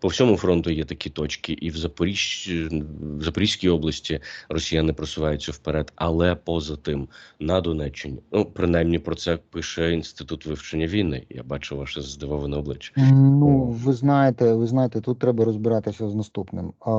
По всьому фронту є такі точки, і в Запоріж... в Запорізькій області росіяни просуваються вперед, але поза тим на Донеччині. Ну принаймні про це пише інститут вивчення війни. Я бачу ваше здивоване обличчя. Ну, ви знаєте, ви знаєте, тут треба розбиратися з наступним. А,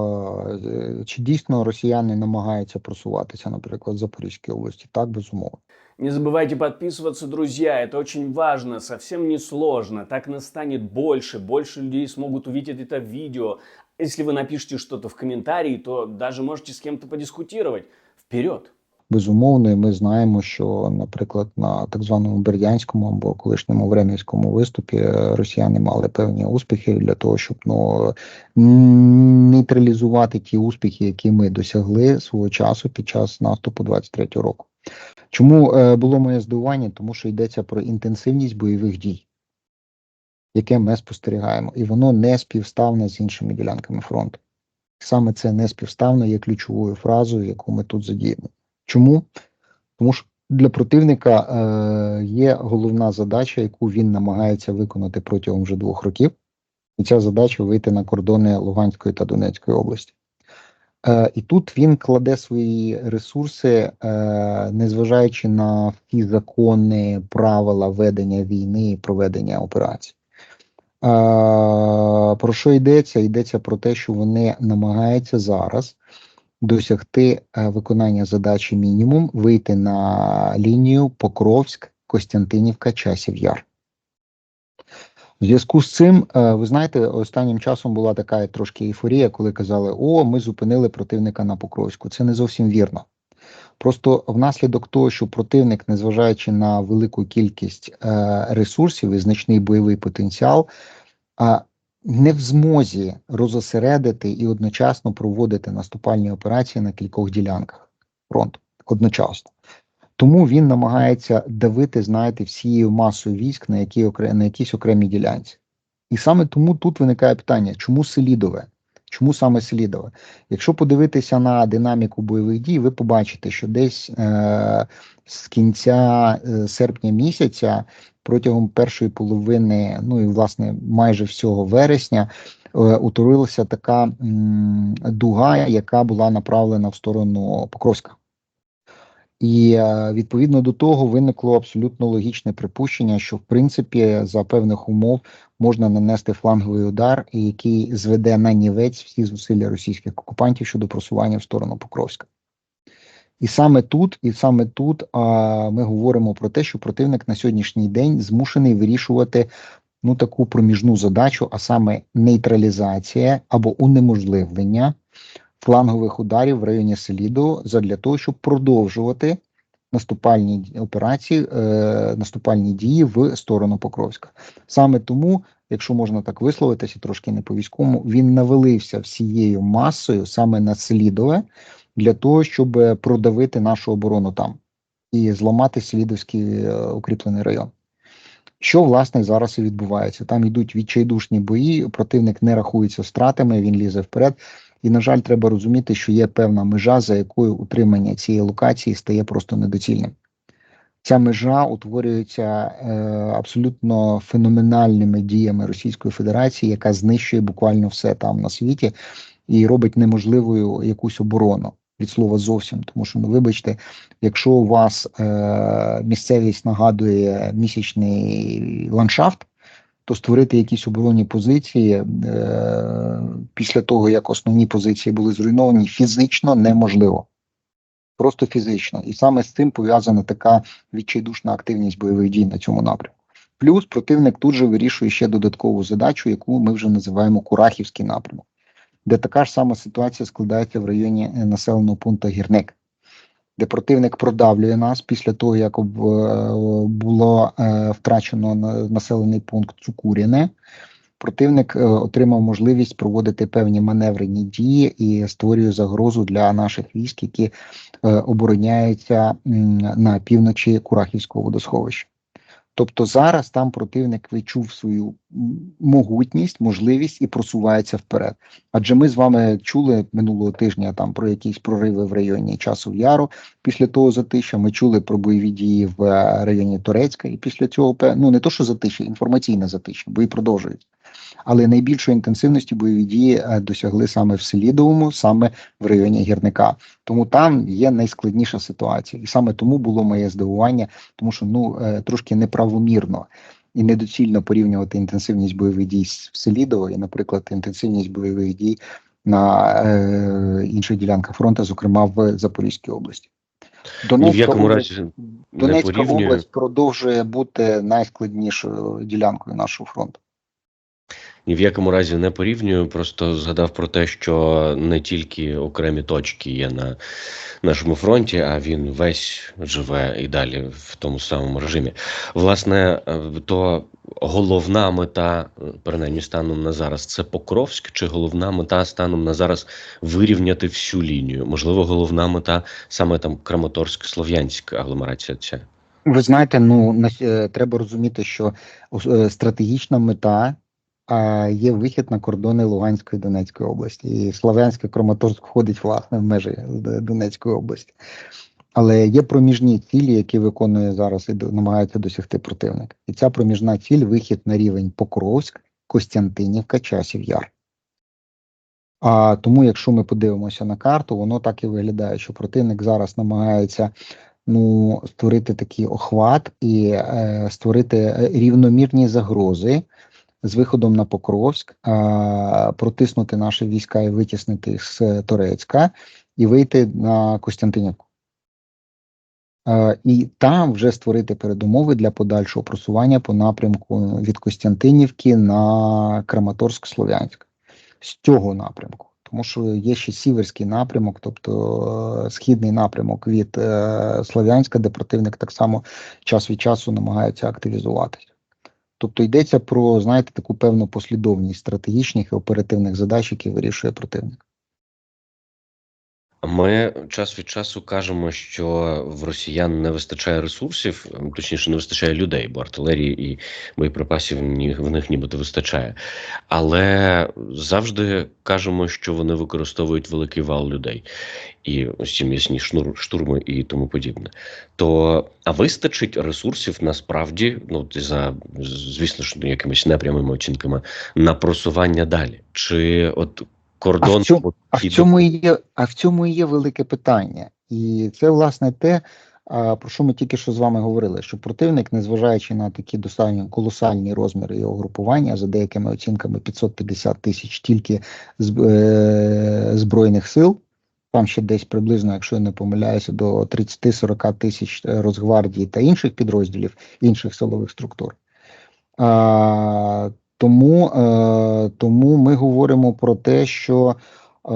е, чи дійсно росіяни намагаються просуватися, наприклад, в Запорізькій області? Так, безумовно. Не забывайте подписываться, друзья, это очень важно, совсем не сложно. Так нас станет больше, больше людей смогут увидеть это видео. Если вы напишите что-то в комментарии, то даже можете с кем-то подискутировать. Вперед! Безумовно, і ми знаємо, що, наприклад, на так званому бердянському або колишньому времівському виступі е, росіяни мали певні успіхи для того, щоб ну м, нейтралізувати ті успіхи, які ми досягли свого часу під час наступу 23-го року. Чому е, було моє здивування? Тому що йдеться про інтенсивність бойових дій, яке ми спостерігаємо, і воно не співставне з іншими ділянками фронту. Саме це не співставно є ключовою фразою, яку ми тут задіємо. Чому? Тому що для противника е, є головна задача, яку він намагається виконати протягом вже двох років, і ця задача вийти на кордони Луганської та Донецької області. Е, і тут він кладе свої ресурси, е, незважаючи на всі закони, правила ведення війни і проведення операцій. Е, про що йдеться? Йдеться про те, що вони намагаються зараз досягти виконання задачі мінімум, вийти на лінію Покровськ, Костянтинівка, Часів Яр. В зв'язку з цим, е, ви знаєте, останнім часом була така трошки ейфорія, коли казали: О, ми зупинили противника на Покровську. Це не зовсім вірно. Просто внаслідок того, що противник, незважаючи на велику кількість е, ресурсів і значний бойовий потенціал, не в змозі розосередити і одночасно проводити наступальні операції на кількох ділянках фронту одночасно. Тому він намагається давити, знаєте, всією масою військ на які на якійсь окремій ділянці. І саме тому тут виникає питання: чому Селідове? Чому саме Селідове? Якщо подивитися на динаміку бойових дій, ви побачите, що десь е- з кінця е, серпня місяця протягом першої половини, ну і власне майже всього вересня, е, утворилася така м, дуга, яка була направлена в сторону Покровська. І е, відповідно до того виникло абсолютно логічне припущення, що в принципі за певних умов можна нанести фланговий удар, який зведе на нівець всі зусилля російських окупантів щодо просування в сторону Покровська. І саме тут, і саме тут а, ми говоримо про те, що противник на сьогоднішній день змушений вирішувати ну таку проміжну задачу, а саме нейтралізація або унеможливлення флангових ударів в районі Селіду задля того, щоб продовжувати наступальні операції, е, наступальні дії в сторону Покровська. Саме тому, якщо можна так висловитися, трошки не по військовому, він навалився всією масою саме на Селідове для того, щоб продавити нашу оборону там і зламати Селідовський е, укріплений район. Що власне зараз і відбувається? Там йдуть відчайдушні бої, противник не рахується втратами, він лізе вперед. І, на жаль, треба розуміти, що є певна межа, за якою утримання цієї локації стає просто недоцільним. Ця межа утворюється е, абсолютно феноменальними діями Російської Федерації, яка знищує буквально все там на світі і робить неможливою якусь оборону від слова зовсім. Тому що, ну вибачте, якщо у вас е, місцевість нагадує місячний ландшафт, то створити якісь оборонні позиції е, після того, як основні позиції були зруйновані, фізично неможливо. Просто фізично. І саме з цим пов'язана така відчайдушна активність бойових дій на цьому напрямку. Плюс противник тут же вирішує ще додаткову задачу, яку ми вже називаємо Курахівський напрямок, де така ж сама ситуація складається в районі населеного пункту Гірник, де противник продавлює нас після того, як е, було е, втрачено на- населений пункт Цукуріне. Противник е, отримав можливість проводити певні маневрені дії і створює загрозу для наших військ, які обороняються на півночі Курахівського водосховища. Тобто зараз там противник відчув свою могутність, можливість і просувається вперед. Адже ми з вами чули минулого тижня там про якісь прориви в районі часу яру. Після того затища ми чули про бойові дії в е, районі Турецька, і після цього ну не то, що затища, інформаційне затища, бої продовжують. Але найбільшої інтенсивності бойові дії е, досягли саме в Селідовому, саме в районі гірника. Тому там є найскладніша ситуація, і саме тому було моє здивування, тому що ну е, трошки неправомірно і недоцільно порівнювати інтенсивність бойових дій в Селідово і, наприклад, інтенсивність бойових дій на е, інших ділянках фронту, зокрема в Запорізькій області. Донецька область- разі Донецька область продовжує бути найскладнішою ділянкою нашого фронту. Ні в якому разі не порівнюю. Просто згадав про те, що не тільки окремі точки є на нашому фронті, а він весь живе і далі в тому самому режимі. Власне, е, то головна мета, принаймні станом на зараз, це Покровськ, чи головна мета станом на зараз вирівняти всю лінію? Можливо, головна мета саме там Краматорськ, Слов'янськ, агломерація ця. Ви знаєте, ну е, треба розуміти, що е, стратегічна мета є вихід на кордони Луганської Донецької області. І Слов'янське Краматорськ входить власне в межі Донецької області. Але є проміжні цілі, які виконує зараз і намагається досягти противник. І ця проміжна ціль вихід на рівень Покровськ, Костянтинівка, Часів Яр. А тому, якщо ми подивимося на карту, воно так і виглядає, що противник зараз намагається ну, створити такий охват і е, створити е, рівномірні загрози з виходом на Покровськ, протиснути наші війська і витіснити їх з Торецька і вийти на Костянтинівку. І там вже створити передумови для подальшого просування по напрямку від Костянтинівки на Краматорськ-Слов'янськ з цього напрямку. Тому що є ще сіверський напрямок, тобто е, східний напрямок від е, Слов'янська, де противник так само час від часу намагається активізуватися. Тобто йдеться про, знаєте, таку певну послідовність стратегічних і оперативних задач, які вирішує противник. Ми час від часу кажемо, що в росіян не вистачає ресурсів, ем, точніше, не вистачає людей, бо артилерії і боєприпасів в них нібито вистачає. Але завжди кажемо, що вони використовують великий вал людей і ці м'ясні штурми і тому подібне. То а вистачить ресурсів насправді, ну за звісно ж, якимись непрямими оцінками на просування далі. Чи от кордон А в цьому- А в цьому і є, а в цьому і є велике питання, і це власне те, про що ми тільки що з вами говорили: що противник, незважаючи на такі достатньо колосальні розміри його групування, за деякими оцінками 550 тисяч тільки е, збройних сил. Там ще десь приблизно, якщо я не помиляюся, до 30-40 тисяч е, Росгвардії та інших підрозділів, інших силових структур. А, тому, е, тому ми говоримо про те, що е,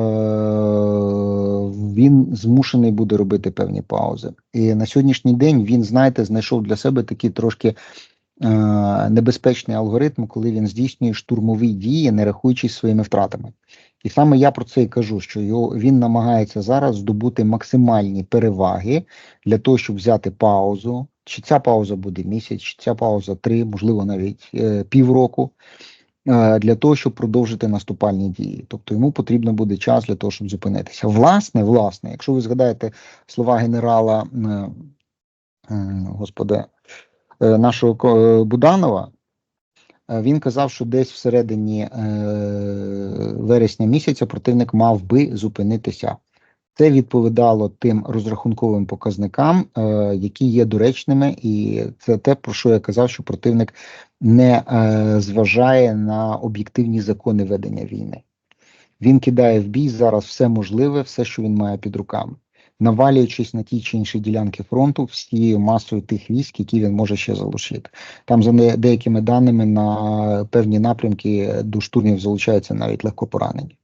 він змушений буде робити певні паузи. І на сьогоднішній день він, знаєте, знайшов для себе такий трошки е, небезпечний алгоритм, коли він здійснює штурмові дії, не рахуючись своїми втратами. І саме я про це і кажу, що його, він намагається зараз здобути максимальні переваги для того, щоб взяти паузу. Чи ця пауза буде місяць, чи ця пауза три, можливо, навіть е, півроку, е, для того, щоб продовжити наступальні дії. Тобто йому потрібно буде час для того, щоб зупинитися. Власне, власне, якщо ви згадаєте слова генерала, е, е, господи, е, нашого е, Буданова, е, він казав, що десь всередині е, вересня місяця противник мав би зупинитися. Це відповідало тим розрахунковим показникам, е, які є доречними, і це те, про що я казав, що противник не е, зважає на об'єктивні закони ведення війни. Він кидає в бій зараз все можливе, все, що він має під руками, навалюючись на ті чи інші ділянки фронту всією масою тих військ, які він може ще залишити. Там за деякими даними на певні напрямки до штурмів залучаються навіть легкопоранені.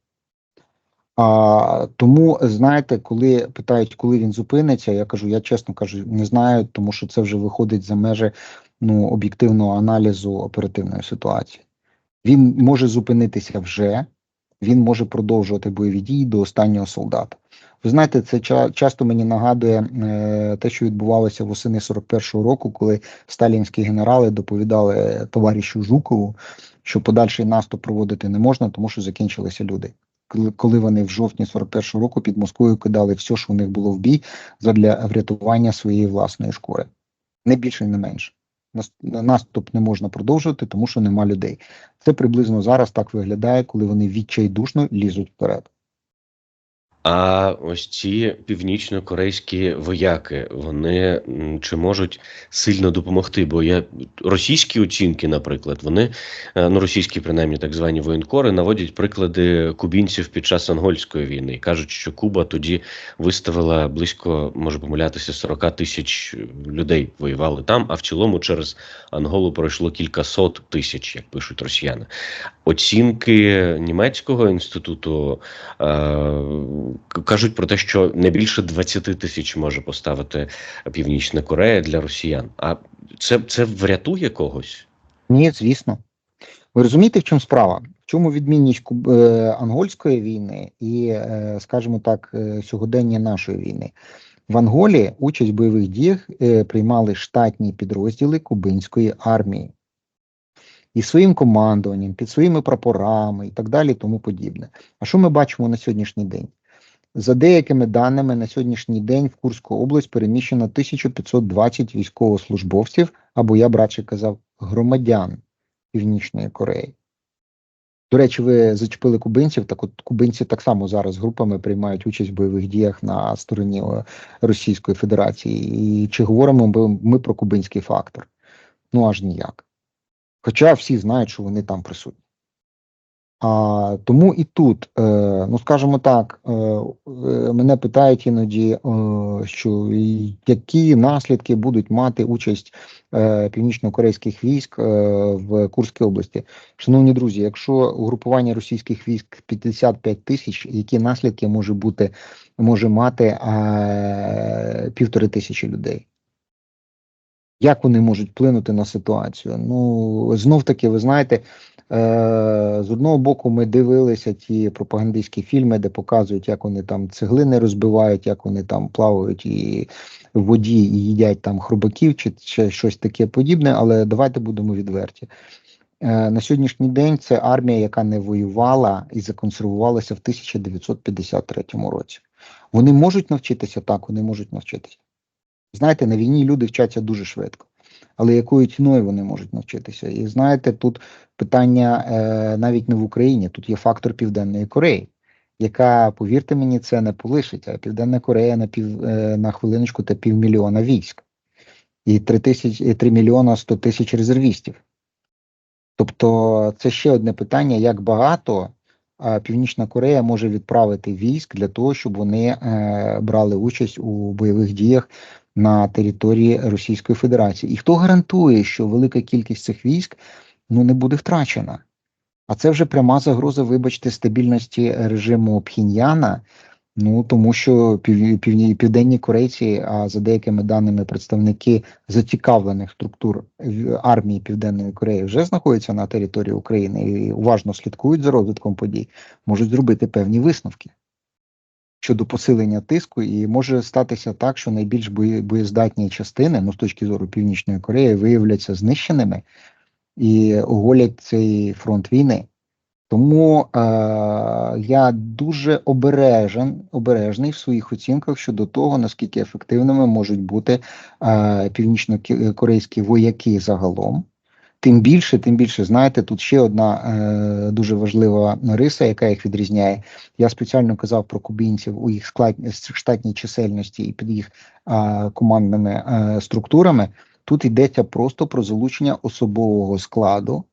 А, тому, знаєте, коли питають, коли він зупиниться, я кажу, я чесно кажу, не знаю, тому що це вже виходить за межі ну, об'єктивного аналізу оперативної ситуації. Він може зупинитися вже, він може продовжувати бойові дії до останнього солдата. Ви знаєте, це ча- часто мені нагадує е, те, що відбувалося восени 41-го року, коли сталінські генерали доповідали товаришу Жукову, що подальший наступ проводити не можна, тому що закінчилися люди коли- вони в жовтні 41-го року під Москвою кидали все, що у них було в бій, задля врятування своєї власної шкури. Не більше, не менше. Нас- Наступ не можна продовжувати, тому що нема людей. Це приблизно зараз так виглядає, коли вони відчайдушно лізуть вперед. А ось ці північно-корейські вояки, вони чи можуть сильно допомогти? Бо є російські оцінки, наприклад, вони е, ну російські, принаймні так звані воєнкори, наводять приклади кубінців під час ангольської війни кажуть, що Куба тоді виставила близько, може помилятися, 40 тисяч людей воювали там, а в цілому через Анголу пройшло кілька сот тисяч, як пишуть росіяни. Оцінки німецького інституту е, кажуть про те, що не більше 20 тисяч може поставити Північна Корея для росіян. А це, це врятує когось? Ні, звісно. Ви розумієте, в чому справа? В чому відмінність е, ангольської війни і, е, скажімо так, е, сьогодення нашої війни? В Анголі участь в бойових діях приймали штатні підрозділи кубинської армії і своїм командуванням, під своїми прапорами і так далі, тому подібне. А що ми бачимо на сьогоднішній день? За деякими даними, на сьогоднішній день в Курську область переміщено 1520 військовослужбовців, або я б радше казав, громадян Північної Кореї. До речі, ви зачепили кубинців. Так от кубинці так само зараз групами приймають участь в бойових діях на стороні е, Російської Федерації. І чи говоримо ми- ми про кубинський фактор? Ну аж ніяк. Хоча всі знають, що вони там присутні. А, тому і тут, е, ну скажімо так, е, е, мене питають іноді, е, що які наслідки будуть мати участь е, північно-корейських військ е, в Курській області. Шановні друзі, якщо угрупування російських військ 55 тисяч, які наслідки може бути може мати е, півтори тисячі людей? Як вони можуть вплинути на ситуацію? Ну знов таки, ви знаєте, е, з одного боку, ми дивилися ті пропагандистські фільми, де показують, як вони там цеглини розбивають, як вони там плавають і в воді і їдять там хробаків чи, чи щось таке подібне. Але давайте будемо відверті. Е, на сьогоднішній день це армія, яка не воювала і законсервувалася в 1953 році. Вони можуть навчитися так, вони можуть навчитися. Знаєте, на війні люди вчаться дуже швидко, але якою ціною вони можуть навчитися? І знаєте, тут питання е, навіть не в Україні, тут є фактор Південної Кореї, яка, повірте мені, це не полишить. А Південна Корея на пів е, на хвилиночку та півмільйона військ і 3, тисяч, 3 мільйона 100 тисяч резервістів. Тобто, це ще одне питання: як багато Північна Корея може відправити військ для того, щоб вони е, брали участь у бойових діях на території Російської Федерації. І хто гарантує, що велика кількість цих військ ну не буде втрачена? А це вже пряма загроза, вибачте, стабільності режиму Пхіньяна. Ну тому що пів, півні, південні корейці, а за деякими даними представники зацікавлених структур армії Південної Кореї вже знаходяться на території України і уважно слідкують за розвитком подій, можуть зробити певні висновки щодо посилення тиску, і може статися так, що найбільш боєздатні частини, ну з точки зору Північної Кореї, виявляться знищеними і оголять цей фронт війни. Тому е, я дуже обережен, обережний в своїх оцінках щодо того, наскільки ефективними можуть бути е, північно-корейські вояки загалом. Тим більше, тим більше, знаєте, тут ще одна е, дуже важлива риса, яка їх відрізняє. Я спеціально казав про кубінців у їх склад, штатній чисельності і під їх е, командними е, структурами. Тут йдеться просто про залучення особового складу,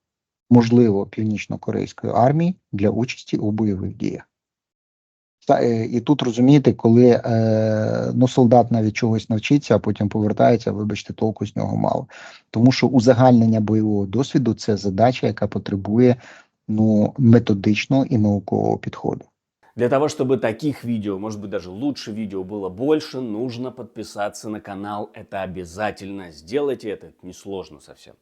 можливо, північно-корейської армії для участі у бойових діях. Та, е, і тут розумієте, коли е, ну, солдат навіть чогось навчиться, а потім повертається, вибачте, толку з нього мало. Тому що узагальнення бойового досвіду це задача, яка потребує ну, методичного і наукового підходу. Для того, чтобы таких видео, может быть даже лучше видео было больше, нужно подписаться на канал. Это обязательно. Сделайте это, несложно совсем.